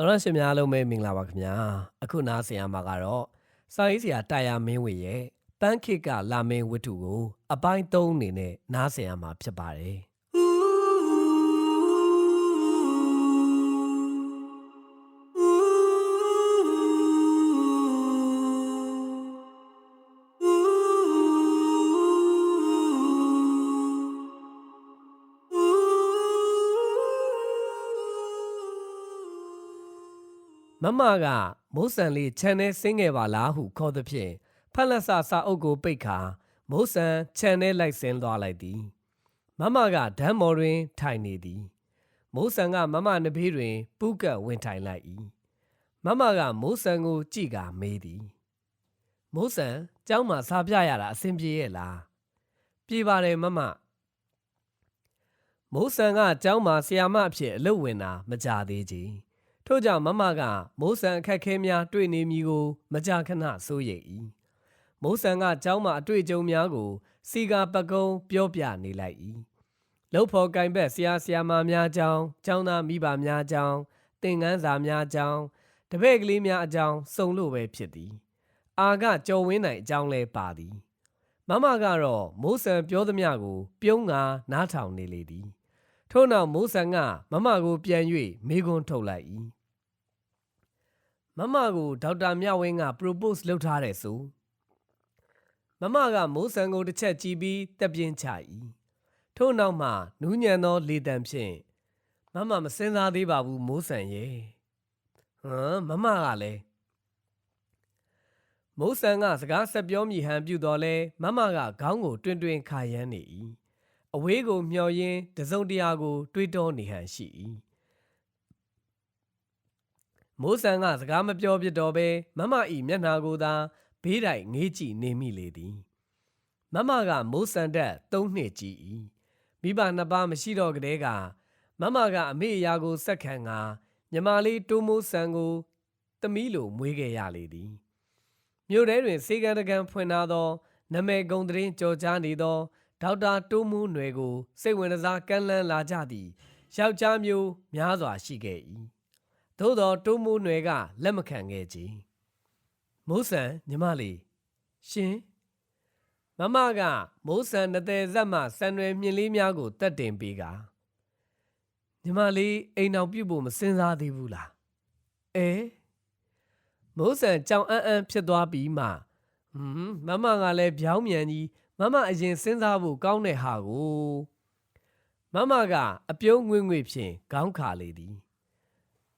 တော်ရရှင်များအားလုံးပဲမင်္ဂလာပါခင်ဗျာအခုနားဆင်ရမှာကတော့စာရေးဆရာတာယာမင်းဝေရဲ့ပန်းခေတ်ကလာမင်းဝတ္ထုကို အပိုင်း၃အနေနဲ့နားဆင်ရမှာဖြစ်ပါတယ် မမကမိုးဆန်လေးခြံထဲဆင်းခဲ့ပါလားဟုခေါ်သဖြင့်ဖက်လက်ဆာစာအုပ်ကိုပိတ်ခါမိုးဆန်ခြံထဲလိုက်ဆင်းသွားလိုက်သည်မမကဓမ်းမော်တွင် ထိုင်နေသည်မိုးဆန်ကမမနဘေးတွင် ပူးကပ်ဝင်ထိုင်လိုက်၏မမကမိုးဆန်ကိုကြည့်ကာမေးသည်မိုးဆန်ကျောင်းမှာစာပြရတာအဆင်ပြေရဲ့လားပြေပါတယ်မမမိုးဆန်ကကျောင်းမှာဆီယာမအဖြစ်အလုပ်ဝင်တာမကြသေးချေ ထို့ကြောင့်မမကမိုးဆန်အခက်ခဲများတွေ့နေမည်ကို မကြာခဏစိုးရိမ်၏မိုးဆန်ကကျောင်းမှာအတွေ့အကြုံများကို စီကာပကုံးပြောပြနေလိုက်၏လှုပ်ဖော်ကင်ဘက်ဆရာဆရာမများအကြောင်းကျောင်းသားမိဘများအကြောင်းသင်ခန်းစာများအကြောင်းတပည့်ကလေးများအကြောင်းစုံလို့ပဲဖြစ်သည် အာကကြော်ဝင်းနိုင်အကြောင်းလဲပါသည်မမကတော့မိုးဆန်ပြောသမျှကို ပြုံးငါနားထောင်နေလေသည်ထို့နောက်မိုးဆန်ကမမကိုပြန်၍မေးခွန်းထုတ်လိုက်၏ မမကိုဒေါက်တာမြဝင်းက propose လုပ်ထားတယ်ဆိုမမကမိုးဆန်ကိုတစ်ချက်ကြည့်ပြီးတက်ပြင်းချ၏ထို့နောက်မှနူးညံသောလေတံဖြင့်မမမစင်စားသေးပါဘူးမိုးဆန်ရဲ့ဟမ်မမကလည်းမိုးဆန်ကစကားဆက်ပြောမိဟန်ပြုတော်လဲမမကခေါင်းကို တွင်တွင်ခါရမ်းနေ၏အဝေးကိုမျှော်ရင်းတစုံတရာကို တွေးတောနေဟန်ရှိ၏ မိုးဆန်ကစကားမပြောပြတော့ဘဲမမဤမျက်နှာကိုသာဘေးတိုင်ငေးကြည့်နေမိလေသည်မမကမိုးဆန်တက်သုံးနှစ်ကြည့်၏မိဘနှစ်ပါးမရှိတော့ကလေးကမမကအမေအရာကိုစက်ခံကမြမလေးတိုးမိုးဆန်ကိုသမီးလိုမွေးခဲ့ရလေသည်မြို့ထဲတွင်စေကံတကံဖွင့်ထားသောနမဲကုံတရင်ကြော်ကြားနေသောဒေါက်တာတိုးမိုးနွယ်ကိုစိတ်ဝင်စားကမ်းလှမ်းလာကြသည်ယောက်ျားမျိုးများစွာရှိခဲ့၏ သို့သောတိုးမိုးနွယ်ကလက်မခံခဲ့ကြမိုးဆန်ညီမလေးရှင်မမကမိုးဆန်နတဲ့ဇက်မှဆန်ရွယ်မြင့်လေးများကိုတက်တင်ပေးကညီမလေးအိမ်အောင်ပြုတ်ဖို့မစင်စားသေးဘူးလားအဲမိုးဆန်ကြောင်အန်းအန်းဖြစ်သွားပြီးမှဟမ်မမကလည်းဗျောင်းမြန်ကြီးမမအရင်စဉ်းစားဖို့ကောင်းတဲ့ဟာကိုမမကအပြုံးငွေ့ငွေ့ဖြင့်ခေါင်းခါလေသည်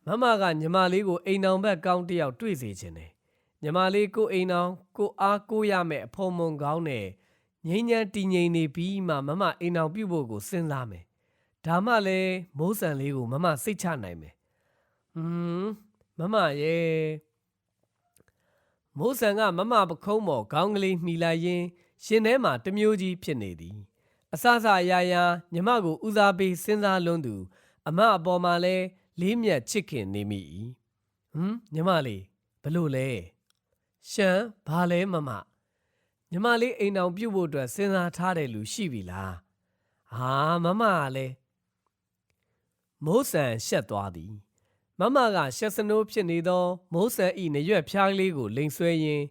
မမကညီမလေးကိုအိမ်အောင်ဘက်ကောင်းတယောက်တွေ့စေခြင်းတယ်ညီမလေးကိုအိမ်အောင်ကိုအားကိုရမဲ့အဖုံမုံကောင်းနဲ့ငိမ့်ညံတည်ငြိမ်နေပြီးမှမမအိမ်အောင်ပြုတ်ဖို့ကိုစဉ်းစားမယ်ဒါမှလည်းမိုးဆန်လေးကိုမမစိတ်ချနိုင်မယ်ဟွန်းမမရဲ့မိုးဆန်ကမမပခုံးပေါ်ခေါင်းကလေးမှီလိုက်ရင်းရှင်ထဲမှာတမျိုးကြီးဖြစ်နေသည်အဆအဆအရာရာညီမကိုဦးစားပေးစဉ်းစားလွန်းသူ အမအပေါ်မှာလဲ လေးမြတ်ချစ်ခင်နေမိ၏ဟမ်ညီမလေးဘလို့လဲရှမ်းဘာလဲမမညီမလေးအိမ်အောင်ပြုတ်ဖို့အတွက်စဉ်းစားထားတဲ့လူရှိပြီလားဟာမမကလည်းမိုးဆန်ရှက်သွားသည်မမကရှက်စနိုးဖြစ်နေသောမိုးဆန်ဤနရွက်ဖျားကလေးကိုလိန်ဆွဲရင်း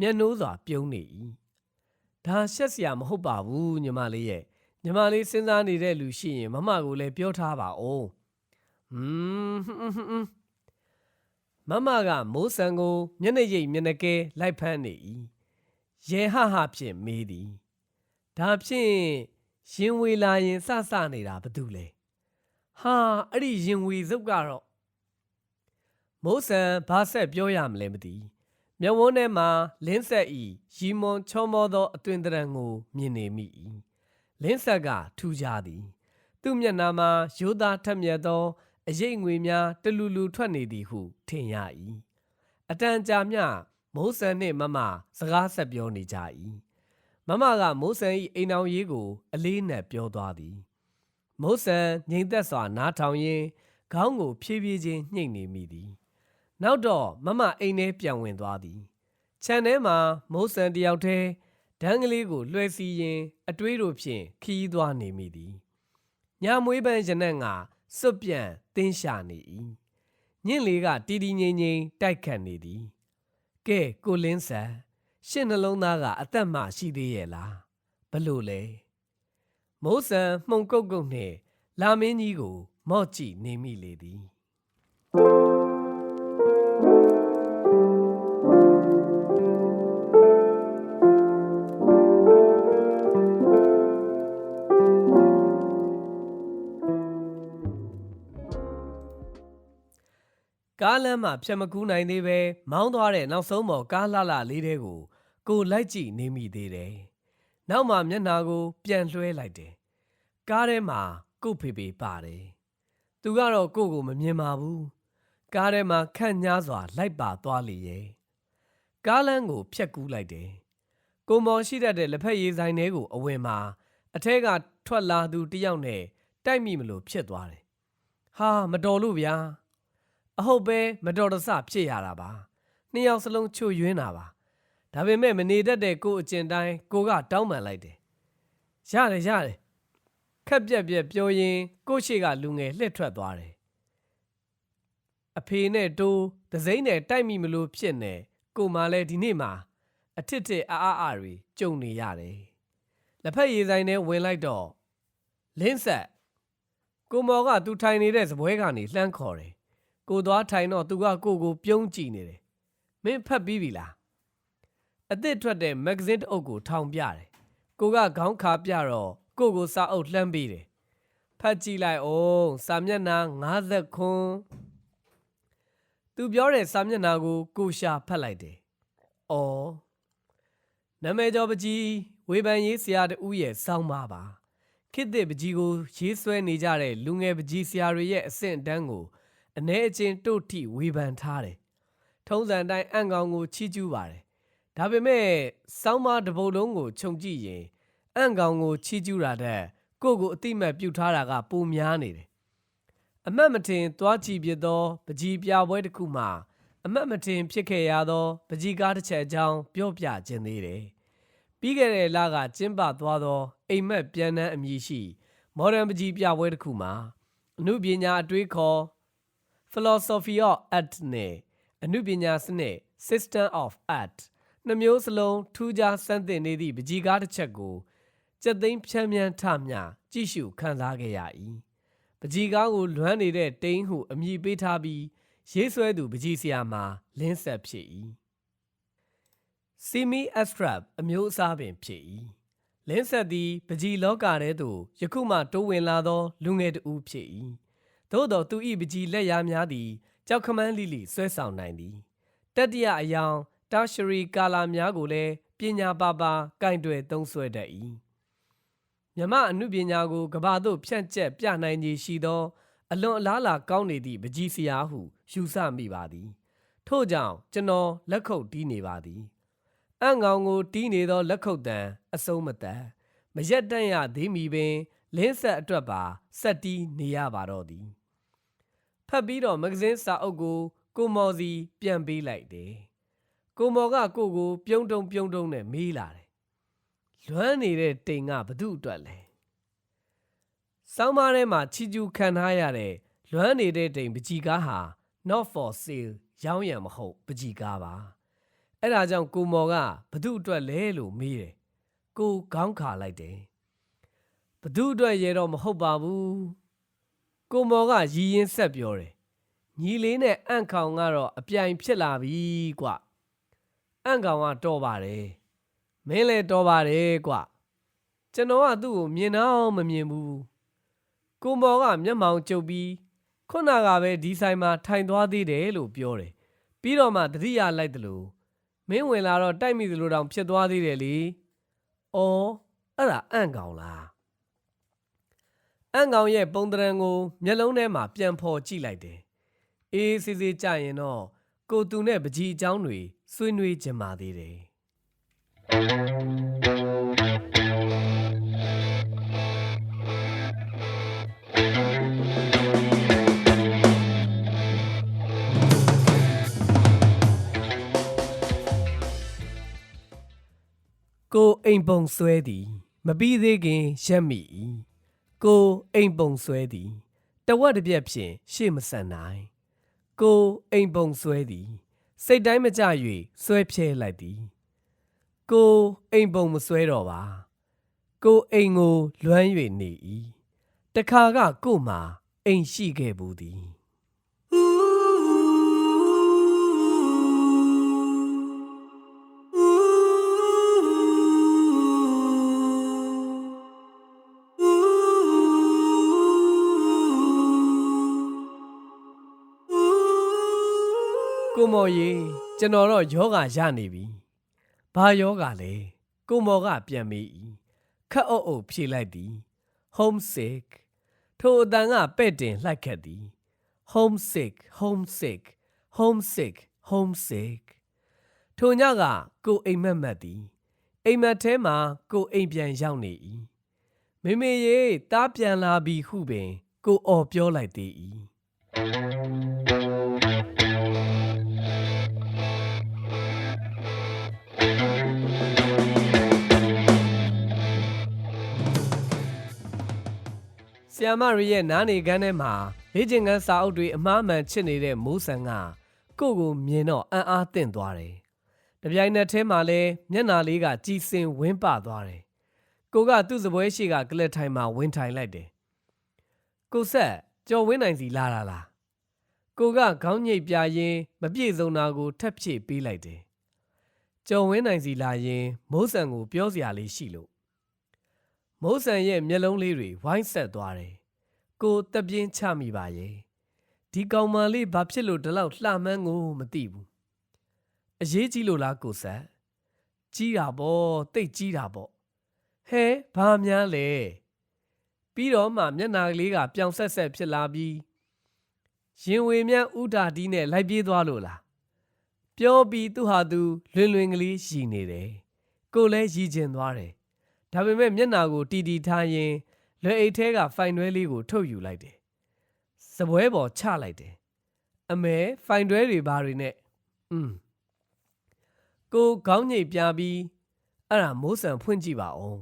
မျက်နှိုးစွာပြုံးနေ၏ဒါရှက်စရာမဟုတ်ပါဘူးညီမလေးရဲ့ညီမလေးစဉ်းစားနေတဲ့လူရှိရင်မမကိုလည်းပြောထားပါဦး ဟွန်းမမကမိုးဆန်ကိုမျက်နှာရိပ်မျက်နှာကဲလိုက်ဖမ်းနေ၏ရေဟဟဖြင့်မေးသည်ဒါဖြင့်ရင်ဝေလာရင်စစနေတာဘာတူလဲဟာအဲ့ဒီရင်ဝေစုပ်ကတော့မိုးဆန်ဘာဆက်ပြောရမလဲမသိမျက်ဝန်းထဲမှာလင်းဆက်ဤရီမွန်ချောမောသောအသွင်တရံကိုမြင်နေမိ၏လင်းဆက်ကထူကြသည် သူ့မျက်နှာမှာရိုးသားထက်မြက်သော အရိပ်ငွေများတလူလူထွက်နေသည်ဟုထင်ရ၏အတန်ကြာမျှမိုးဆန်နှင့်မမစကားဆက်ပြောနေကြ၏မမကမိုးဆန်၏အိမ်အောင်ရေးကို အလေးနက်ပြောသွားသည်မိုးဆန်ငြိမ်သက်စွာနားထောင်ရင်းခေါင်းကိုဖြည်းဖြည်းချင်းညှိနေမိသည်နောက်တော့မမအိမ်ထဲပြန်ဝင်သွားသည်ခြံထဲမှာမိုးဆန်တယောက်တည်းဒန်းကလေးကိုလွှဲစီးရင်အတွေးတို့ဖြင့်ခီးသွားနေမိသည်ညမွေးပန်းရနက်ငါ စွတ်ပြန်တင်းရှာနေ၏ညင့်လေးကတီတီငိမ့်ငိမ့်တိုက်ခတ်နေသည်ကဲကိုလင်းဆန်ရှင့်နှလုံးသားကအသက်မှရှိသေးရဲ့လားဘလို့လဲမိုးဆန်မှုန်ကုတ်ကုတ်နှင့်လာမင်းကြီးကိုမော့ကြည့်နေမိလေသည် ကားလမ်းမှာဖြတ်မကူးနိုင်သေးပဲမောင်းသွားတဲ့နောက်ဆုံးပေါ်ကားလှလှလေးတဲကိုကိုလိုက်ကြည့်နေမိသေးတယ်။နောက်မှမျက်နှာကို ပြန်လွှဲလိုက်တယ်။ကားထဲမှာကို့ဖေဖေပါတယ်။သူကတော့ကို့ကိုမမြင်ပါဘူး။ကားထဲမှာခန့်ညားစွာ လိုက်ပါသွားလေရဲ့။ကားလမ်းကို ဖြတ်ကူးလိုက်တယ်။ကိုမော်ရှိတတ်တဲ့လက်ဖက်ရည်ဆိုင်ထဲကိုအဝင်မှာအထက်ကထွက်လာသူတစ်ယောက်နဲ့တိုက်မိမလို့ဖြစ်သွားတယ်။ဟာမတော်လို့ဗျာ။ အဟုတ်ပဲမတော်တဆဖြစ်ရတာပါနှစ်ယောက်စလုံးချွတ်ယွင်းတာပါဒါပေမဲ့မနေတတ်တဲ့ကို့အကျင့်တိုင်းကိုကတောင်းပန်လိုက်တယ်ရတယ်ရတယ်ခက်ပြက်ပြက်ပြောရင်းကို့ရှိကလူငယ်လှည့်ထွက်သွားတယ်အဖေနဲ့တိုးဒစိမ့်နဲ့တိုက်မိမလို့ဖြစ်နေကိုမှလည်းဒီနေ့မှာအထစ်ထစ်အာအာအာတွေကြုံနေရတယ်လက်ဖက်ရည်ဆိုင်ထဲဝင်လိုက်တော့လင်းဆက်ကိုမော်ကသူထိုင်နေတဲ့စပွဲကနေလှမ်းခေါ်တယ် ကိုသွားထိုင်တော့သူကကိုကိုပြုံးကြည့်နေတယ်မင်းဖတ်ပြီးပြီလားအသစ်ထွက်တဲ့မဂ္ဂဇင်းတစ်အုပ်ကိုထောင်ပြတယ်ကိုကခေါင်းခါပြတော့ကိုကိုစာအုပ်လှမ်းပေးတယ်ဖတ်ကြည့်လိုက်အောင်စာမျက်နှာ50ခွန်းသူပြောတဲ့စာမျက်နှာကိုကိုရှာဖတ်လိုက်တယ်အော်နာမည်ကျော်ပကြီးဝေဖန်ရေးဆရာတူရဲ့စောင်းပါပါခေတ်သစ်ပကြီးကိုရေးဆွဲနေကြတဲ့လူငယ်ပကြီးဆရာတွေရဲ့အဆင့်အတန်းကို အ ਨੇ အချင်းတို့ထိဝေဖန်ထားတယ်။ထုံးစံတိုင်းအံ့ကောင်ကိုချီးကျူးပါတယ်။ဒါပေမဲ့စောင်းမတစ်ပုတ်လုံးကိုခြုံကြည့်ရင်အံ့ကောင်ကိုချီးကျူးတာတဲ့ကိုယ့်ကိုအတိမတ်ပြုတ်ထားတာကပိုများနေတယ်။အမတ်မထင်သွားကြည့်ပြသောပကြီးပြပွဲတစ်ခုမှအမတ်မထင်ဖြစ်ခဲ့ရသောပကြီးကားတစ်ချက်အကြောင်းပြောပြခြင်းသေးတယ်။ပြီးခဲ့တဲ့လကကျင်းပသွားသောအိမ်မက်ပြန်နှန်းအမည်ရှိ မော်ဒန်ပကြီးပြပွဲတစ်ခုမှာအမှုပညာအတွေးခေါ် philosophy of art နဲ့အနုပညာစနစ် system of art နှမျိုးစလုံးထူးခြားစမ်းသစ်နေသည့်ပကြီကားတစ်ချက်ကိုစက်သိမ်းဖြန်းဖြန်းထမျှကြည့်ရှုခန်းစားခဲ့ရ၏ပကြီကားကိုလွမ်းနေတဲ့တိန်းဟုအမည်ပေးထားပြီးရေးဆွဲသူပကြီဆရာမှာလင်းဆက်ဖြစ်၏ semi abstract အမျိုးအစားပင်ဖြစ်၏လင်းဆက်သည်ပကြီလောကထဲသို့ယခုမှတိုးဝင်လာသောလူငယ်တဦးဖြစ်၏ သို့သောသူ၏ပကြီလက်ရာများသည်ကြောက်ခမန်းလိလိဆွဲဆောင်နိုင်သည်တတိယအယောင်တာရှရီကာလာများကိုလည်းပညာပါပါကင်တွယ်သုံးဆွဲတတ်၏မြမအနုပညာကိုကဘာသို့ဖြန့်ကျက်ပြနိုင်ခြေရှိသော အလွန်အလားအလာကောင်းနေသည့်ပကြီးစရာဟုယူဆမိပါသည် ထို့ကြောင့်ကျွန်တော်လက်ခုပ်တီးနေပါသည်အံ့ကောင်ကိုတီးနေသောလက်ခုပ်တံအဆုံးမတန်မရက်တန့်ရသေးမီပင်လင်းဆက်အတွက်ပါဆက်တီးနေရပါတော့သည် ဖတ်ပြီးတော့မဂ္ဂဇင်းစာအုပ်ကိုကိုမော်စီပြန်ပေးလိုက်တယ်ကိုမော်ကကိုကို ပြုံးတုံပြုံးတုံနဲ့မေးလာတယ်လွမ်းနေတဲ့တိမ်ကဘသူ့အတွက်လဲစောင်းမထဲမှာချီကျူခံထားရတဲ့လွမ်းနေတဲ့တိမ်ပကြီကားဟာ not for sale ရောင်းရံမဟုတ်ပကြီကားပါအဲ့ဒါကြောင့်ကိုမော်ကဘသူ့အတွက်လဲလို့မေးတယ်ကိုခေါင်းခါလိုက်တယ်ဘသူ့အတွက်ရဲတော့မဟုတ်ပါဘူး ကိုမော်ကရီရင်ဆက်ပြောတယ်ညီလေးနဲ့အန့်ခေါင်ကတော့အပြိုင်ဖြစ်လာပြီကွအန့်ခေါင်ကတော်ပါတယ်မင်းလည်းတော်ပါတယ်ကွကျွန်တော်ကသူ့ကိုမြင်တော့မမြင်ဘူးကိုမော်ကမျက်မှောင်ကျုပ်ပြီးခုနကပဲဒီဆိုင်မှာထိုင်သွားသေးတယ်လို့ပြောတယ်ပြီးတော့မှတတိယလိုက်တယ်လို့မင်းဝင်လာတော့တိုက်မိသလိုတောင်ဖြစ်သွားသေးတယ်လေအော်အဲ့ဒါအန့်ကောင်လား အန့်ကောင်ရဲ့ပုံတရံကိုမျက်လုံးထဲမှာပြန်ဖော်ကြည့်လိုက်တယ်အေးစစ်စစ်ကြရင်တော့ကိုတူနဲ့ပကြီးအကြောင်းတွေဆွေးနွေးကြမှာသေးတယ်ကိုအိမ်ပုံဆွဲသည် မပြီးသေးခင်ရက်မိ၏ ကိုအိမ်ပုံဆွဲသည်တဝက်တစ်ပြက်ဖြင့်ရှေ့မဆန်နိုင်ကိုအိမ်ပုံဆွဲသည် စိတ်တိုင်းမကြ၍ဆွဲဖြဲလိုက်သည် ကိုအိမ်ပုံမဆွဲတော့ပါ ကိုအိမ်ကိုလွမ်း၍နေ၏တခါကကို့မှာအိမ်ရှိခဲ့ဘူးသည် ကိုမော်ရေကျွန်တော်တော့ယောဂရနေပြီ။ဘာယောဂလဲ။ကိုမော်ကပြန်မေး၏။ခက်အုပ်အုပ်ဖြေလိုက်သည်။ homesick ထိုအတန်ကပဲ့တင်လှိုက်ခတ်သည်။ homesick homesick homesick homesick ထိုညကကိုအိမ်မက်မက်သည်။အိမ်မက်ထဲမှာကိုအိမ်ပြန်ရောက်နေ၏။မေမေရေတားပြန်လာပြီဟုပင် ကိုအော်ပြောလိုက်သေး၏။ ဆီယမရီရဲ့နားနေကန်းထဲမှာလေ့ကျင့်ခန်းစာအုပ်တွေအမှားမှန်ချစ်နေတဲ့မိုးဆန်ကကိုယ့်ကိုမြင်တော့အံ့အားသင့်သွားတယ်။တပြိုင်နက်တည်းမှာလဲမျက်နာလေးကကြည်စင်ဝင်းပသွားတယ်။ကိုကသူ့စပွဲရှိကကလစ်ထိုင်မှာဝင်းထိုင်လိုက်တယ်။ကိုဆက်ကြော်ဝင်းနိုင်စီလာတာလား။ကိုကခေါင်းညိတ်ပြရင်မပြည့်စုံတာကိုထပ်ဖြည့်ပေးလိုက်တယ်။ကြော်ဝင်းနိုင်စီလာရင်မိုးဆန်ကိုပြောစရာလေးရှိလို့ မိုးဆန်ရဲ့မျက်လုံးလေးတွေဝိုင်းဆက်သွားတယ်။ကိုတက်ပြင်းချမိပါရဲ့။ဒီကောင်မလေးဘာဖြစ်လို့ဒီလောက်လှမ်းကိုမသိဘူး။အရေးကြီးလို့လားကိုဆက်။ကြီးတာပေါ့တိတ်ကြီးတာပေါ့။ဟဲဘာများလဲ။ပြီးတော့မှမျက်နာကလေးကပြောင်ဆက်ဆက်ဖြစ်လာပြီးရင်ဝေမြန်းဥဒါဒီနဲ့လိုက်ပြေးသွားလို့လား။ပြောပြီးသူဟာသူလွင်လွင်ကလေးရည်နေတယ်။ကိုလည်းရည်ကျင်သွားတယ်။ ဒါပေမဲ့မျက်နာကိုတီတီထားရင်လွယ်အိတ်ထဲကဖိုင်တွဲလေးကိုထုတ်ယူလိုက်တယ်။စပွဲပေါ်ချလိုက်တယ်။အမဲဖိုင်တွဲတွေဘာတွေနဲ့อืมကိုခေါင်းညိတ်ပြပြီးအဲ့ဒါမိုးဆန်ဖွင့်ကြည့်ပါဦး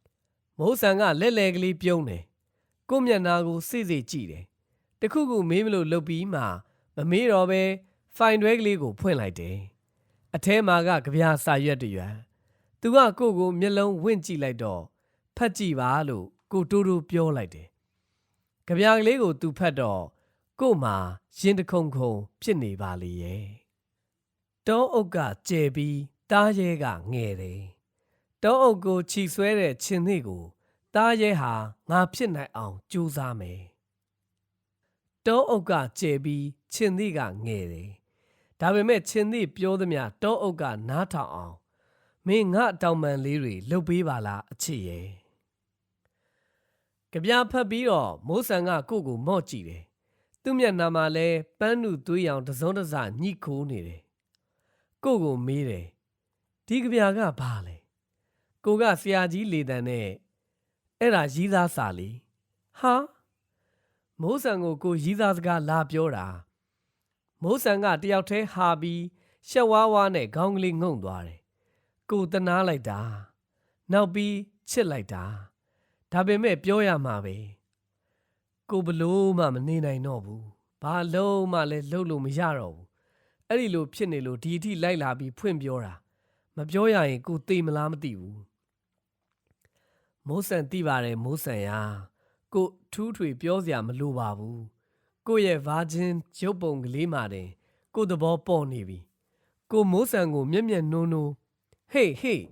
။မိုးဆန်ကလက်လဲကလေးပြုံးတယ်။ကိုမျက်နာကိုစိစိကြည့်တယ်။တခုခုမေးမလို့လှုပ်ပြီးမှမမေးတော့ပဲဖိုင်တွဲကလေးကိုဖွင့်လိုက်တယ်။အထဲမှာကကြပြာစာရွက်တစ်ရွက် သူကကိုယ့်ကိုမျက်လုံးဝင့်ကြည့်လိုက်တော့ဖတ်ကြည့်ပါလို့ကိုတိုးတိုးပြောလိုက်တယ်။ကြပြာကလေးကိုသူဖတ်တော့ကို့မှာရင်တခုန်ခုန်ဖြစ်နေပါလေရဲ့။တောအုပ်ကကျဲပြီးတားရဲကငဲတယ်။တောအုပ်ကိုခြိဆွဲတဲ့ခြင်သေးကိုတားရဲဟာငါဖြစ်နိုင်အောင်ကြိုးစားမယ်။တောအုပ်ကကျဲပြီးခြင်သေးကငဲတယ်။ဒါပေမဲ့ခြင်သေးပြောသမျှတောအုပ်ကနားထောင်အောင် မင်းငါအတောင်ပန်လေးတွေလှုပ်ပေးပါလားအချစ်ရဲ့ကြပြဖတ်ပြီးတော့မိုးဆန်ကကို့ကိုမော့ကြည့်တယ်သူ့မျက်နှာမှာလဲပန်းနုသွေးရောင်တစ်စုံတစ်စညှိခိုးနေတယ်ကို့ကိုမေးတယ်ဒီကြပြကဘာလဲကိုကဆရာကြီးလေတံနဲ့အဲ့ဒါရီးသားစာလေးဟာမိုးဆန်ကိုကိုရီးသားစကားလာပြောတာမိုးဆန်ကတယောက်တည်းဟာပြီးရှက်ဝါးဝါးနဲ့ခေါင်းကလေးငုံသွားတယ် ကိုတနာလိုက်တာနောက်ပြီးချစ်လိုက်တာဒါပေမဲ့ပြောရမှာပဲကိုဘလို့မှမနေနိုင်တော့ဘူးဘာလုံးမှလည်းလှုပ်လို့မရတော့ဘူးအဲ့ဒီလိုဖြစ်နေလို့ဒီအထိလိုက်လာပြီးဖွင့်ပြောတာမပြောရရင်ကိုသေမလားမသိဘူးမိုးဆန်သိပါတယ်မိုးဆန်ရာကိုထူးထွေပြောစရာမလိုပါဘူးကိုရဲ့ဗာချင်းရုပ်ပုံကလေးမှတင်ကိုသဘောပေါ်နေပြီကိုမိုးဆန်ကိုမျက်မျက်နှိုးနှိုး ဟေးဟေး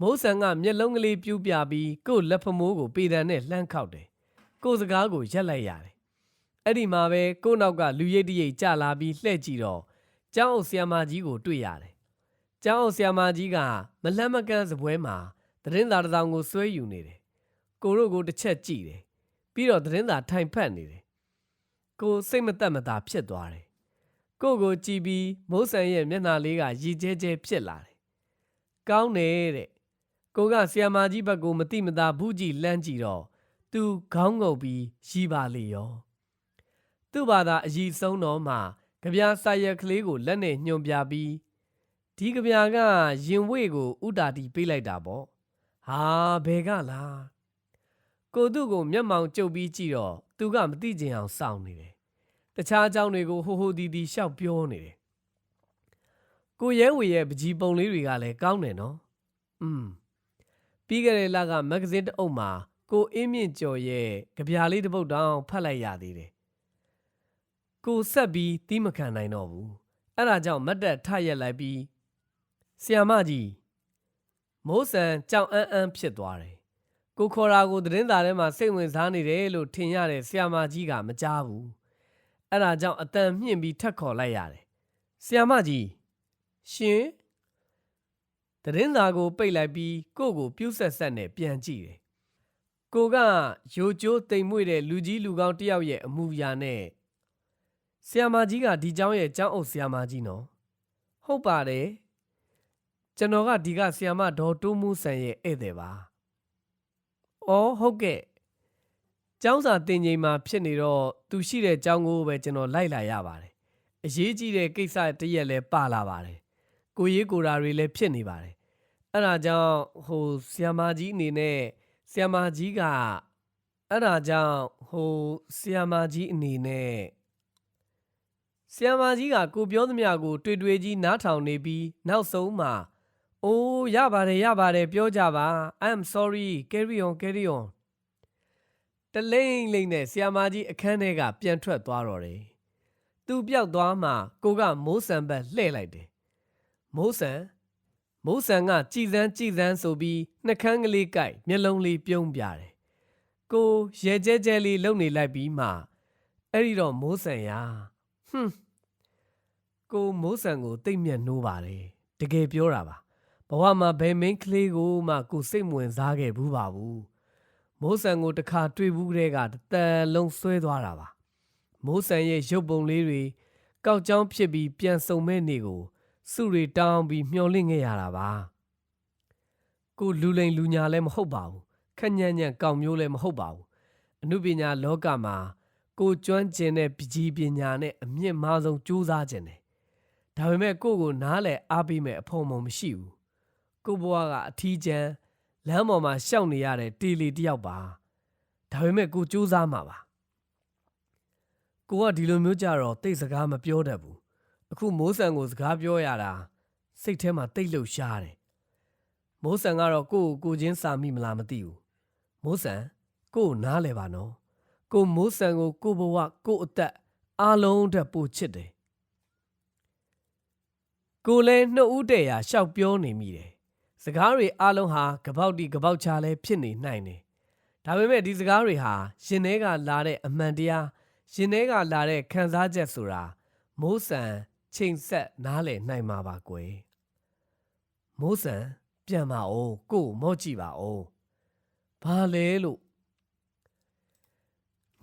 မိုးဆန်ကမျက်လုံးကလေးပြူးပြပြီးကို့လက်ဖမိုးကိုပေတံနဲ့လှမ်းခောက်တယ်ကို့စကားကိုရက်လိုက်ရတယ်အဲ့ဒီမှာပဲကို့နောက်ကလူရိတ်တရိတ်ကြလာပြီးလှဲ့ကြည့်တော့ကျောင်းအုပ်ဆရာမကြီးကိုတွေ့ရတယ်ကျောင်းအုပ်ဆရာမကြီးကမလှမ်းမကန်းစပွဲမှာသတင်းစာတစ်စောင်ကိုဆွဲယူနေတယ်ကိုတို့ကိုတစ်ချက်ကြည့်တယ်ပြီးတော့သတင်းစာထိုင်ဖတ်နေတယ်ကိုစိတ်မသက်မသာဖြစ်သွားတယ်ကို့ကိုကြည့်ပြီးမိုးဆန်ရဲ့မျက်နှာလေးကရည်ကျဲကျဲဖြစ်လာတယ် ကောင်းတယ်တဲ့ကိုကဆီယမာကြီးဘက်ကိုမတိမတာဘူးကြည့်လမ်းကြည့်တော့သူခေါင်းငုပ်ပြီးရီးပါလေရောသူ့ဘာသာအည်ဆုံးတော့မှကြပြာစာရက်ကလေးကိုလက်နဲ့ညွန်ပြပြီးဒီကြပြာကရင်ဝေကိုဥတာတီပေးလိုက်တာပေါ့ဟာဘယ်ကလားကိုသူ့ကိုမျက်မှောင်ကျုပ်ပြီးကြည့်တော့သူကမသိချင်အောင်စောင့်နေတယ်တခြားအကြောင်းတွေကိုဟိုဟိုဒီဒီရှောက်ပြောနေတယ် ကိုရဲဝေရဲ့ပကြီးပုံလေးတွေကလည်းကောင်းတယ်နော်อืมပြီးခဲ့တဲ့လကမဂ္ဂဇင်းတစ်အုပ်မှာကိုအင်းမြင့်ကျော်ရဲ့ကြပြာလေးတစ်ပုဒ်တောင်ဖတ်လိုက်ရသေးတယ်ကိုဆက်ပြီးတီးမခံနိုင်တော့ဘူးအဲ့ဒါကြောင့်မတ်တက်ထရက်လိုက်ပြီးဆီယာမကြီးမိုးဆန်ကြောင်အန်းအန်းဖြစ်သွားတယ်ကိုခေါ်တာကိုသတင်းစာထဲမှာစိတ်ဝင်စားနေတယ်လို့ထင်ရတဲ့ဆီယာမကြီးကမကြားဘူးအဲ့ဒါကြောင့်အတန်မြင့်ပြီးထက်ခေါ်လိုက်ရတယ်ဆီယာမကြီး ရှင်သတင်းစာကိုပိတ်လိုက်ပြီးကို့ကိုပြုတ်ဆက်ဆက်နဲ့ပြန်ကြည့်တယ်ကိုကရိုကျိုးတိမ်မွေ့တဲ့လူကြီးလူကောင်းတစ်ယောက်ရဲ့အမူအရာနဲ့ဆီယာမကြီးကဒီเจ้าရဲ့เจ้าအုပ်ဆီယာမကြီးနော်ဟုတ်ပါတယ်ကျွန်တော်ကဒီကဆီယာမဒေါ်တိုးမူဆန်ရဲ့ဧည့်သည်ပါ။အော်ဟုတ်ကဲ့။ကျောင်းစာတင်ချိန်မှာဖြစ်နေတော့သူရှိတဲ့ကျောင်းကိုပဲကျွန်တော်လိုက်လာရပါတယ်။အရေးကြီးတဲ့ကိစ္စတစ်ရက်လဲပါလာပါတယ်။ ကိုရေးကိုရာတွေလည်းဖြစ်နေပါတယ်။အဲ့ဒါကြောင့်ဟိုဆီယာမကြီးအနေနဲ့ဆီယာမကြီးကအဲ့ဒါကြောင့်ဟိုဆီယာမကြီးအနေနဲ့ဆီယာမကြီးကကိုပြောသမျှကို တွေ့တွေ့ကြီးနားထောင်နေပြီးနောက်ဆုံးမှာ။အိုးရပါတယ်ရပါတယ်ပြောကြပါ။ I'm sorry carry on carry on တလိမ့်လိမ့်နဲ့ဆီယာမကြီးအခန်းထဲကပြန်ထွက်သွားတော့တယ်။သူပြောက်သွားမှကိုကမိုးဆန်ဘက်လှည့်လိုက်တယ်။ မိုးဆန်မိုးဆန်ကကြည်စမ်းကြည်စမ်းဆိုပြီးနှကန်းကလေးကိုက်မျက်လုံးလေးပြုံးပြတယ်။ကိုရဲကျဲကျဲလေးလုံနေလိုက်ပြီးမှအဲ့ဒီတော့မိုးဆန်ရဟွန်းကိုမိုးဆန်ကိုတိတ်မြတ်နှိုးပါတယ်။တကယ်ပြောတာပါ။ဘဝမှာဘယ်မင်းကလေးကိုမှကိုစိတ်မဝင်စားခဲ့ဘူးပါဘူးမိုးဆန်ကိုတစ်ခါတွေ့ဘူးကလေးကတန်လုံးဆွဲသွားတာပါမိုးဆန်ရဲ့ရုပ်ပုံလေးတွေကောက်ကြောင်းဖြစ်ပြီးပြန်စုံမဲ့နေကို စုတွေတောင်းပြီးမျောလင့်ခဲ့ရတာပါကိုလူလိန်လူညာလည်းမဟုတ်ပါဘူးခက်ညံ့ညံ့ကောက်မျိုးလည်းမဟုတ်ပါဘူးအမှုပညာလောကမှာကိုကျွမ်းကျင်တဲ့ပကြီးပညာနဲ့အမြင့်မားဆုံးကြိုးစားခြင်းတယ်ဒါပေမဲ့ကိုကိုနားလဲအားပေးမဲ့အဖို့မမရှိဘူးကိုဘွားကအထီးကျန်လမ်းပေါ်မှာရှောက်နေရတဲ့တေလီတယောက်ပါဒါပေမဲ့ကိုစူးစမ်းမှာပါကိုကဒီလိုမျိုးကြတော့တိတ်စကားမပြောတတ်ဘူး အခုမိုးဆန်ကိုစကားပြောရတာစိတ်ထဲမှာတိတ်လှုပ်ရှားတယ်မိုးဆန်ကတော့ကိုကိုကိုချင်းစာမိမလားမသိဘူးမိုးဆန်ကိုကိုနားလဲပါနော်ကိုမိုးဆန်ကိုကိုဘဝကိုအသက်အားလုံးအတွက်ပို့ချစ်တယ်ကိုလည်းနှုတ်ဦးတဲ့ရာရှောက်ပြောနေမိတယ်စကားတွေအားလုံးဟာကပောက်တီကပောက်ချလဲဖြစ်နေနိုင်တယ်ဒါပေမဲ့ဒီစကားတွေဟာရှင်ထဲကလာတဲ့အမှန်တရားရှင်ထဲကလာတဲ့ခံစားချက်ဆိုတာမိုးဆန် ချိန်ဆက်နားလည်နိုင်မှာပါကွယ်မိုးဆန်ပြန်ပါအောင်ကို့မော့ကြည့်ပါအောင်ဘာလဲလို့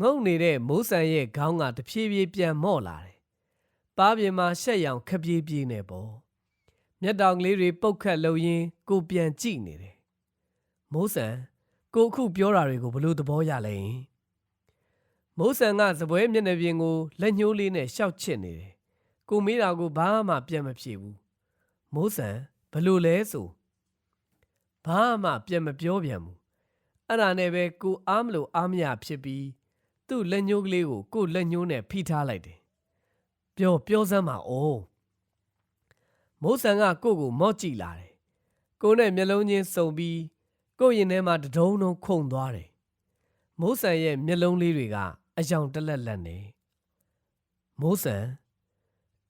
ငုံနေတဲ့မိုးဆန်ရဲ့ခေါင်းကတဖြည်းဖြည်းပြန်မော့လာတယ်။ပါးပြင်မှာရှက်ရောင်ခပ်ပြေးပြေးနေပေါ့။မျက်တောင်ကလေးတွေပုတ်ခတ်လုံရင်းကိုပြန်ကြည့်နေတယ်။မိုးဆန်ကိုအခုပြောတာတွေကိုဘလို့သဘောရလဲ။မိုးဆန်ကစပွဲမျက်နှာပြင်ကိုလက်ညှိုးလေးနဲ့ရှောက်ချစ်နေတယ်။ ကိုမေးတာကိုဘာမှပြန်မဖြေဘူး။မိုးဆန်ဘလို့လဲဆိုဘာမှပြန်မပြောပြန်ဘူး။အဲ့ဒါနဲ့ပဲကိုအားမလို့အားမရဖြစ်ပြီးသူ့လက်ညှိုးကလေးကိုကို့လက်ညှိုးနဲ့ဖိထားလိုက်တယ်။ပြောပြောစမ်းပါဦး။မိုးဆန်ကကို့ကိုမော့ကြည့်လာတယ်။ကိုနဲ့မျက်လုံးချင်းစုံပြီးကို့ရင်ထဲမှာတဒုံဒုံခုန်သွားတယ်။မိုးဆန်ရဲ့မျက်လုံးလေးတွေကအယောင်တလက်လက်နေ။မိုးဆန်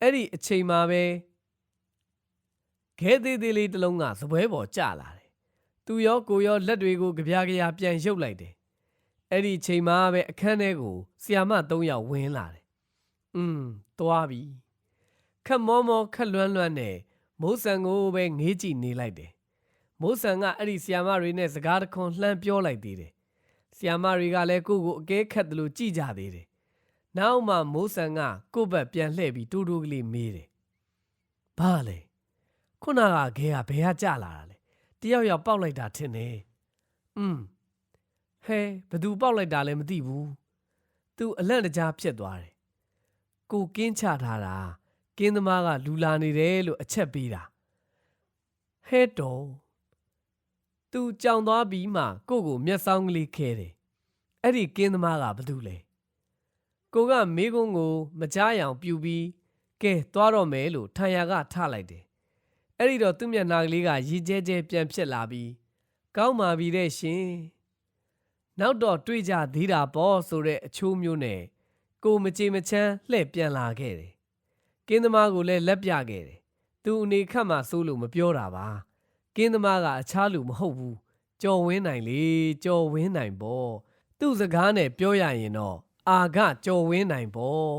အဲ့ဒီအချိန်မှာပဲခဲသေးသေးလေးတစ်လုံးကစပွဲပေါ်ကျလာတယ်။သူရောကိုရောလက်တွေကိုကြပြားကြပြားပြန်ရုပ်လိုက်တယ်အဲ့ဒီချိန်မှာပဲအခန်းထဲကိုဆီယာမ၃ယောက်ဝင်လာတယ်။อืมသွားပြီ။ခက်မောမောခက်လွန်းလွန်းနဲ့မိုးဆန်ကိုပဲငေးကြည့်နေလိုက်တယ်။မိုးဆန်ကအဲ့ဒီဆီယာမတွေနဲ့စကားတခွန်လှမ်းပြောလိုက်သေးတယ်။ဆီယာမတွေကလည်းကိုကိုအကဲခတ်တယ်လို့ကြည်ကြသေးတယ်။ နောက်မှမိုးဆန်ကကို့ဘက်ပြန်လှည့်ပြီးတူတူကလေးမေးတယ်။ဘာလဲ။ခုနကခဲကဘယ်ကကြလာတာလဲ။တယောက်ယောက်ပေါက်လိုက်တာထင်တယ်။อืมဟဲဘသူပေါက်လိုက်တာလည်းမသိဘူးသူအလန့်တကြားဖြစ်သွားတယ်ကိုကင်းချထားတာကင်းသမားကလူလာနေတယ်လို့အချက်ပေးတာဟဲတော်သူကြောင်သွားပြီးမှကိုကိုမျက်စောင်းကလေးခဲတယ်အဲ့ဒီကင်းသမားကဘသူလဲ ကကိုကမေးခွန်းကို မကြားရအောင်ပြူပြီးကဲသွားတော့မယ်လို့ထံရကထလိုက်တယ်အဲ့ဒီတော့သူ့မျက်နှာကလေးကရည်ကျဲကျဲပြန်ဖြစ်လာပြီးကောင်းပါပြီတဲ့ရှင်နောက်တော့တွေ့ကြသေးတာပေါ့ဆိုတဲ့အချိုးမျိုးနဲ့ကိုမကြေမချမ်းလှည့်ပြန်လာခဲ့တယ်ကင်းသမားကိုလည်းလက်ပြခဲ့တယ်သူအနေခတ်မှစိုးလို့မပြောတာပါကင်းသမားကအခြားလူမဟုတ်ဘူးကြော်ဝင်းနိုင်လေကြော်ဝင်းနိုင်ပေါ့သူ့စကားနဲ့ပြောရရင်တော့ အာကကြော်ဝင်းနိုင်ပေါ့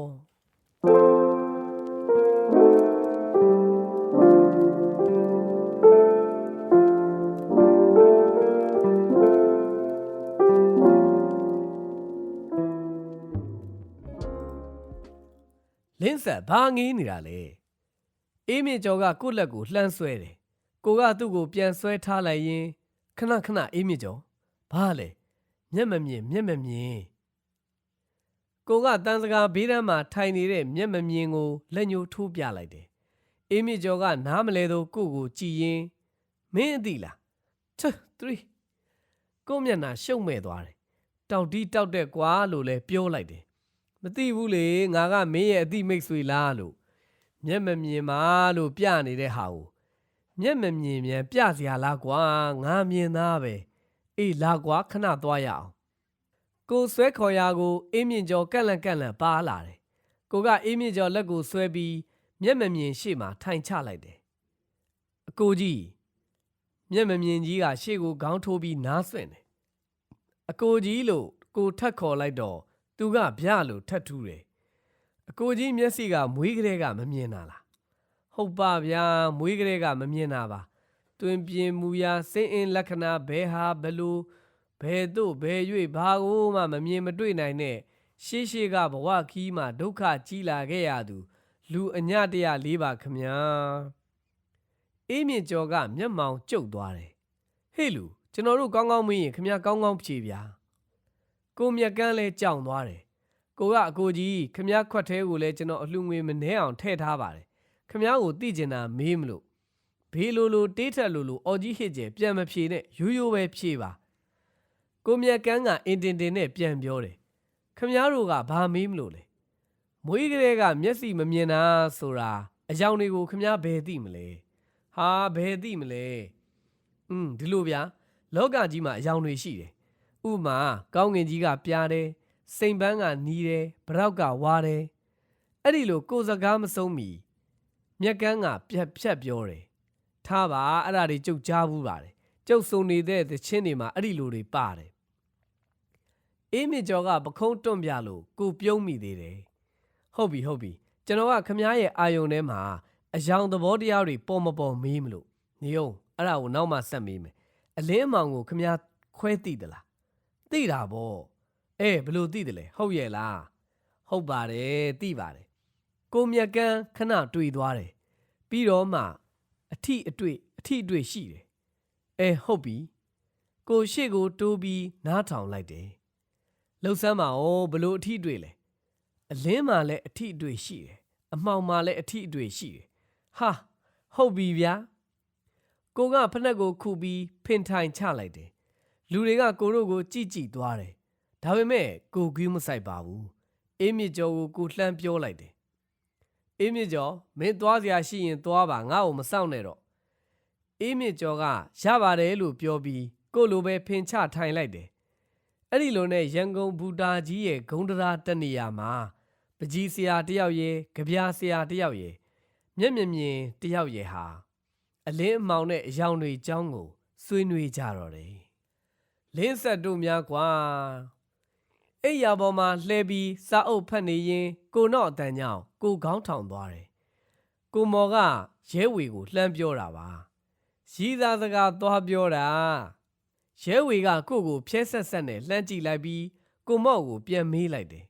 လင်းဆက်ဘာငေးနေတာလဲအေးမြင့်ကျော်ကကိုယ့်လက်ကိုလှမ်းဆွဲတယ်ကိုကသူ့ကိုပြန်ဆွဲထားလိုက်ရင်ခဏခဏအေးမြင့်ကျော်ဘာလဲမျက်မမြင်မျက်မမြင် ကိုကတန်စကားဘေးတန်းမှာထိုင်နေတဲ့မျက်မမြင်ကိုလက်ညှိုးထိုးပြလိုက်တယ်အေးမြင့်ကျော်ကနားမလဲတော့ကိုကိုကြည်ရင်မင်းအသိလား2 3ကိုမျက်နှာရှုံမဲ့သွားတယ်တောက်တီးတောက်တဲ့ကွာလို့လဲပြောလိုက်တယ်မသိဘူးလေငါကမင်းရဲ့အတိမိတ်ဆွေလားလို့မျက်မမြင်ပါလို့ပြနေတဲ့ဟာကိုမျက်မမြင်မြန်ပြစရာလားကွာငါမြင်သားပဲအေးလာကွာခဏသွားရအောင် ကိုဆွဲခေါ်ရာကိုအေးမြင့်ကျော်ကန့်လန့်ကန့်လန့်ပါလာတယ်ကိုကအေးမြင့်ကျော်လက်ကိုဆွဲပြီးမျက်မမြင်ရှေ့မှာထိုင်ချလိုက်တယ်အကိုကြီးမျက်မမြင်ကြီးကရှေ့ကိုခေါင်းထိုးပြီးနားဆွင့်တယ်အကိုကြီးလို့ကိုထက်ခေါ်လိုက်တော့သူကဗျလို့ထတ်ထူးတယ်အကိုကြီးမျက်စိကမွေးကလေးကမမြင်တာလားဟုတ်ပါဗျာမွေးကလေးကမမြင်တာပါတွင်ပြင်းမူရာစင်းအင်းလက္ခဏာဘဲဟာဘလို့ ဘဲတို့ဘဲ၍ဘာကိုမှမမြင်မတွေ့နိုင်တဲ့ရှေးရှေးကဘဝခီးမှာဒုက္ခကြီးလာခဲ့ရသူ လူအညတရလေးပါခမညာအေးမြင့်ကျော်ကမျက်မှောင်ကျုပ်သွားတယ်ဟေ့လူကျွန်တော်တို့ကောင်းကောင်းမင်းရင်ခမညာကောင်းကောင်းဖြေဗျာကိုမြက်ကန်းလဲကြောင်သွားတယ်ကိုကအကိုကြီးခမ ्या ခွက်သေးကိုလဲကျွန်တော်အလှငွေမနှဲအောင်ထည့်ထားပါတယ်ခမ ्या ကိုသိကျင်တာမေးမလို့ဘေးလိုလိုတေးထက်လိုလိုအော်ကြီးဟစ်ကျဲပြန်မဖြေနဲ့ရိုးရိုးပဲဖြေပါ ကိုမြက်ကန်းကအင်တင်တင်နဲ့ပြန်ပြောတယ်ခမ ्या တို့ကဘာမေးမလို့လဲမွေးကလေးကမျက်စိမမြင်တာဆိုတာအယောင်တွေကိုခမ ्या ဘယ်သိမလဲဟာဘယ်သိမလဲอืมဒီလိုဗျာလောကကြီးမှာအယောင်တွေရှိတယ် ဥပမာကောင်းငင်ကြီးကပြားတယ်စိန်ပန်းကနီးတယ်ဗရောက်ကဝါတယ်အဲ့ဒီလိုကိုယ်စကားမဆုံးမီမျက်ကန်းကပြက်ဖြတ်ပြောတယ်ထားပါအဲ့ဒါတွေကြုတ်ကြားဘူးပါတယ် ကျုပ်စုံနေတဲ့သချင်းတွေမှာအဲ့ဒီလိုတွေပါတယ်အေးမြင့်ကျော်ကပခုံးတွန့်ပြလို့ကိုပြုံးမိသေးတယ်ဟုတ်ပြီဟုတ်ပြီကျွန်တော်ကခမားရဲ့အာယုံထဲမှာအယောင်သဘောတရားတွေပေါ်မပေါ်မေးမလို့နေအောင်အဲ့ဒါကိုနောက်မှဆက်မေးမယ်အလင်းအမောင်ကိုခမားခွဲသိသလားသိတာဗောအဲဘယ်လို့သိတယ်လဲဟုတ်ရဲ့လားဟုတ်ပါတယ်သိပါတယ်ကိုမြက်ကန်းခဏတွေ့သွားတယ်ပြီးတော့မှအထီအတွေ့အထီအတွေ့ရှိတယ် အဲဟုတ်ပြီကိုရှေ့ကိုတိုးပြီးနားထောင်လိုက်တယ်လှုပ်ဆမ်းပါဩဘလို့အထီအတွေ့လဲအလင်းမှာလည်းအထီအတွေ့ရှိတယ်အမှောင်မှာလည်းအထီအတွေ့ရှိတယ်ဟာဟုတ်ပြီဗျာကိုကဖက်နှက်ကိုခုပြီးဖင်ထိုင်ချလိုက်တယ်လူတွေကကိုတို့ကိုကြည်ကြည်သွားတယ်။ဒါပေမဲ့ကိုကူးမဆိုင်ပါဘူး။အေးမြင့်ကျော်ကိုကိုလှမ်းပြောလိုက်တယ်။အေးမြင့်ကျော်မင်းသွားစရာရှိရင်သွားပါငါ့ကိုမစောင့်နဲ့တော့။ အေးမြင့်ကျော်ကရပါတယ်လို့ပြောပြီးကိုလိုပဲဖင်ချထိုင်လိုက်တယ်။အဲ့ဒီလိုနဲ့ရန်ကုန်ဘူတာကြီးရဲ့ဂုံတရာတက်နေရမှာပကြီးဆရာတယောက်ရဲ့ကြပြားဆရာတယောက်ရဲ့မျက်မြင်မြင်တယောက်ရဲ့ဟာအလင်းအမောင်နဲ့အယောင်တွေအကြောင်းကိုဆွေးနွေးကြတော့တယ်။လင်းဆက်တို့များကွာအိယာပေါ်မှာလှဲပြီးစာအုပ်ဖတ်နေရင်ကိုနော့အတန်ကြောင့်ကိုခေါင်းထောင်သွားတယ်ကိုမော်ကရဲဝေကိုလှမ်းပြောတာပါ ရီးသားစကားသွားပြောတာရဲဝေကကိုကိုဖျဲဆက်ဆက်နဲ့လှမ်းကြည့်လိုက်ပြီးကိုမော့ကိုပြန်မေးလိုက်တယ်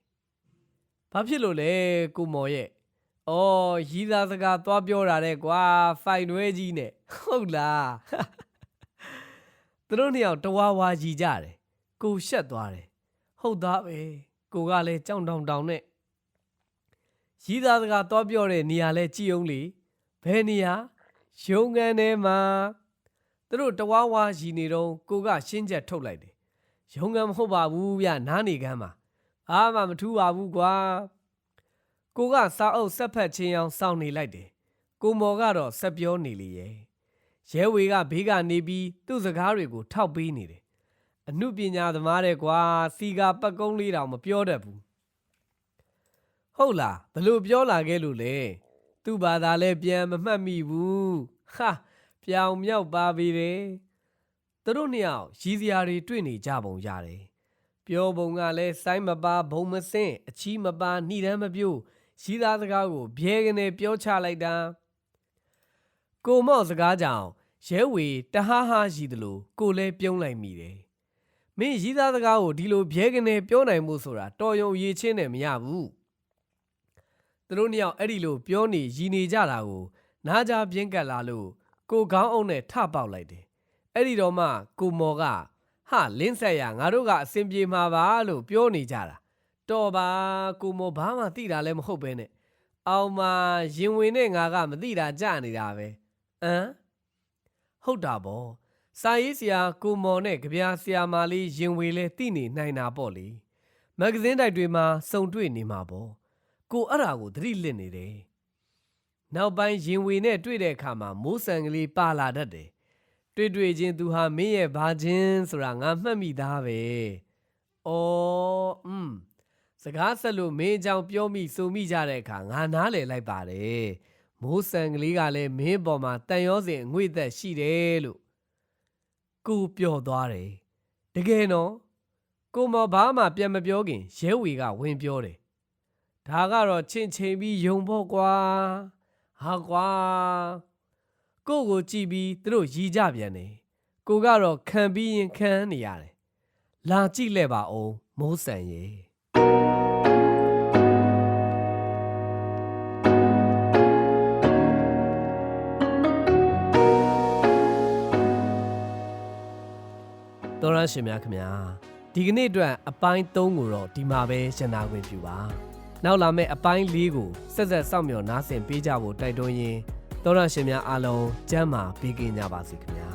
ဘာဖြစ်လို့လဲကိုမော်ရဲ့အော်ရီးသားစကားသွားပြောတာတဲ့ကွာဖိုင်တွဲကြီးနဲ့ဟုတ်လားသူတို့နှစ်ယောက်တဝါဝါကြီးကြတယ်ကိုရှက်သွားတယ်ဟုတ်သားပဲကိုကလည်းကြောင်တောင်တောင်နဲ့ရီးသားစကားတော့ပြောတဲ့နေရာလဲကြည်အောင်လေဘယ်နေရာ ရုံငန်းထဲမှာသူတို့တဝါဝါကြီးနေတော့ကိုကရှင်းချက်ထုတ်လိုက်တယ်ရုံငန်းမဟုတ်ပါဘူးဗျနားနေကမ်းမှာဟာမှမထူးပါဘူးကွာကိုကစာအုပ်ဆက်ဖက်ချင်းအောင်စောင့်နေလိုက်တယ်ကိုမော်ကတော့ဆက်ပြောနေလေရဲ့ရဲဝေကဘေးကနေပြီးသူ့စကားတွေကိုထောက်ပေးနေတယ်အမှုပညာသမားတဲ့ကွာစီကပတ်ကုံးလေးတောင်မပြောတတ်ဘူးဟုတ်လားဘလို့ပြောလာခဲ့လို့လဲ သူ့ဘာသာလဲပြန်မမှတ်မိဘူးဟာပြောင်မြောက်ပါပြီတယ်သူတို့နှစ်ယောက်ရည်စရာတွေတွေ့နေကြပုံရတယ်ပြောပုံကလည်းစိုင်းမပါဘုံမစင့်အချီးမပါနှိတမ်းမပြို့ရှိသားစကားကိုဘဲကနေပြောချလိုက်တာကိုမော့စကားကြောင့်ရဲဝေတဟားဟားရှိသလိုကိုလည်းပြုံးလိုက်မိတယ်မင်းရီးသားစကားကိုဒီလိုဘဲကနေပြောနိုင်မှုဆိုတာတော်ရုံရည်ချင်းနဲ့မရဘူး သူတို့နှစ်ယောက်အဲ့ဒီလိုပြောနေရည်နေကြတာကိုနားကြပြင်းကပ်လာလို့ကိုခေါင်းအုံနဲ့ထပေါက်လိုက်တယ်အဲ့ဒီတော့မှကိုမော်ကဟာလင်းဆက်ရငါတို့ကအစင်ပြေမှာပါလို့ပြောနေကြတာတော်ပါကိုမော်ဘာမှသိတာလည်းမဟုတ်ပဲနဲ့အောင်မရင်ဝင်နဲ့ငါကမသိတာကြနေတာပဲဟမ်ဟုတ်တာဗောစာရေးဆရာကိုမော်နဲ့ကြပြာဆရာမလေးရင်ဝင်လဲသိနေနိုင်တာပေါ့လေမဂ္ဂဇင်းတိုက်တွေမှာစုံတွေ့နေမှာပေါ့ ကိုအဲ့ဒါကိုသတိလစ်နေတယ်။နောက်ပိုင်းရင်ဝေနဲ့တွေ့တဲ့အခါမှာမိုးဆန်ကလေးပါလာတတ်တယ်။တွေ့တွေ့ချင်းသူဟာမင်းရဲ့ဘာချင်းဆိုတာငါမှတ်မိသားပဲ။အော်อืมစကားဆက်လို့မင်းအကြောင်းပြောမိဆိုမိကြတဲ့အခါငါနားလည်လိုက်ပါတယ်။မိုးဆန်ကလေးကလည်းမင်းပေါ်မှာတန်ရောစင်အငွေ့သက်ရှိတယ်လို့ကိုပျော်သွားတယ်။တကယ်နော်ကိုမော်ဘာမှပြန်မပြောခင်ရဲဝေကဝင်ပြောတယ် ဒါကတော့ချင့်ချိန်ပြီးယုံဖို့ကွာဟာကွာကို့ကိုကြည့်ပြီးသူတို့ရီကြပြန်တယ်ကိုကတော့ခံပြီးရင်ခံနေရတယ်လာကြည့်လဲပါအောင်မိုးဆန်ရေတော်ရရှင်များခင်ဗျာဒီကနေ့အတွက်အပိုင်း3ကိုတော့ဒီမှာပဲရှင်းနာခွင့်ပြုပါ နောက်လာမယ့်အပိုင်း၄ကိုဆက်ဆက်စောင့်မျှော်နားဆင်ပေးကြဖို့တိုက်တွန်းရင်းသောရရှင်များအားလုံးကျမ်းမာပေးကင်းကြပါစေခင်ဗျာ